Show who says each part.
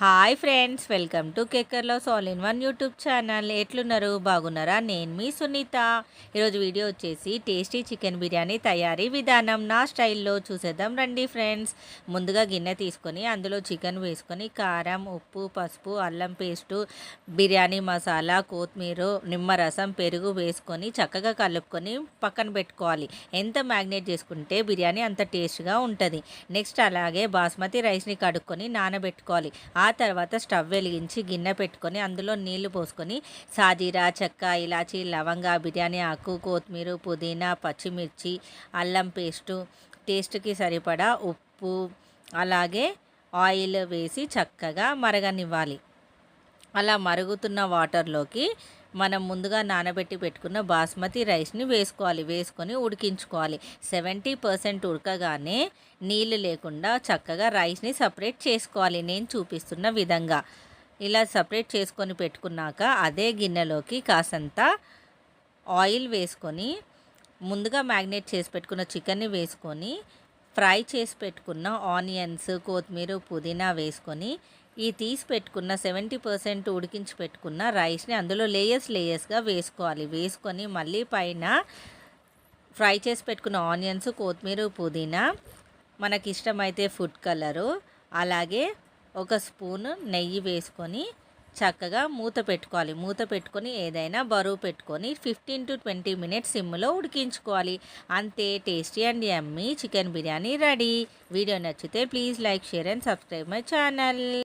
Speaker 1: Hi friends welcome to కేకర్లో సాల్ in one YouTube channel. ఎట్లున్నారు? బాగున్నారా? నేను మీ సునీత. ఈరోజు వీడియో వచ్చేసి టేస్టీ చికెన్ బిర్యానీ తయారీ విధానం. నా స్టైల్లో చూసేద్దాం రండి ఫ్రెండ్స్. ముందుగా గిన్నె తీసుకొని అందులో చికెన్ వేసుకొని కారం ఉప్పు పసుపు అల్లం పేస్టు బిర్యానీ మసాలా కొత్తిమీర నిమ్మరసం పెరుగు వేసుకొని చక్కగా కలుపుకొని పక్కన పెట్టుకోవాలి. ఎంత మ్యాగ్నేట్ చేసుకుంటే బిర్యానీ అంత టేస్ట్గా ఉంటుంది. నెక్స్ట్ అలాగే బాస్మతి రైస్ని కడుక్కొని నానబెట్టుకోవాలి. ఆ ఆ తర్వాత స్టవ్ వెలిగించి గిన్నె పెట్టుకొని అందులో నీళ్ళు పోసుకొని సాజీరా చెక్క ఇలాచి లవంగా బిర్యానీ ఆకు కొత్తిమీర పుదీనా పచ్చిమిర్చి అల్లం పేస్టు టేస్ట్కి సరిపడా ఉప్పు అలాగే ఆయిల్ వేసి చక్కగా మరగనివ్వాలి. అలా మరుగుతున్న వాటర్లోకి మనం ముందుగా నానబెట్టి పెట్టుకున్న బాస్మతి రైస్ని వేసుకోవాలి. వేసుకొని ఉడికించుకోవాలి. సెవెంటీ పర్సెంట్ ఉడకగానే నీళ్ళు లేకుండా చక్కగా రైస్ని సపరేట్ చేసుకోవాలి. నేను చూపిస్తున్న విధంగా. ఇలా సపరేట్ చేసుకొని పెట్టుకున్నాక అదే గిన్నెలోకి కాసంత ఆయిల్ వేసుకొని ముందుగా మ్యాగ్నేట్ చేసి పెట్టుకున్న చికెన్ని వేసుకొని ఫ్రై చేసి పెట్టుకున్న ఆనియన్స్ కొత్తిమీర పుదీనా వేసుకొని ఈ తీసి పెట్టుకున్న సెవెంటీ పర్సెంట్ ఉడికించి పెట్టుకున్న రైస్ని అందులో లేయర్స్ లేయర్స్గా వేసుకోవాలి. వేసుకొని మళ్ళీ పైన ఫ్రై చేసి పెట్టుకున్న ఆనియన్స్ కొత్తిమీర పుదీనా మనకి ఇష్టమైతే ఫుడ్ కలరు. అలాగే ఒక స్పూన్ నెయ్యి వేసుకొని చక్కగా మూత పెట్టుకోవాలి. మూత పెట్టుకొని ఏదైనా బరువు పెట్టుకొని ఫిఫ్టీన్ టు ట్వంటీ మినిట్స్ సిమ్లో ఉడికించుకోవాలి. అంతే tasty and yummy chicken biryani ready. Video నచ్చితే please like share and subscribe my channel.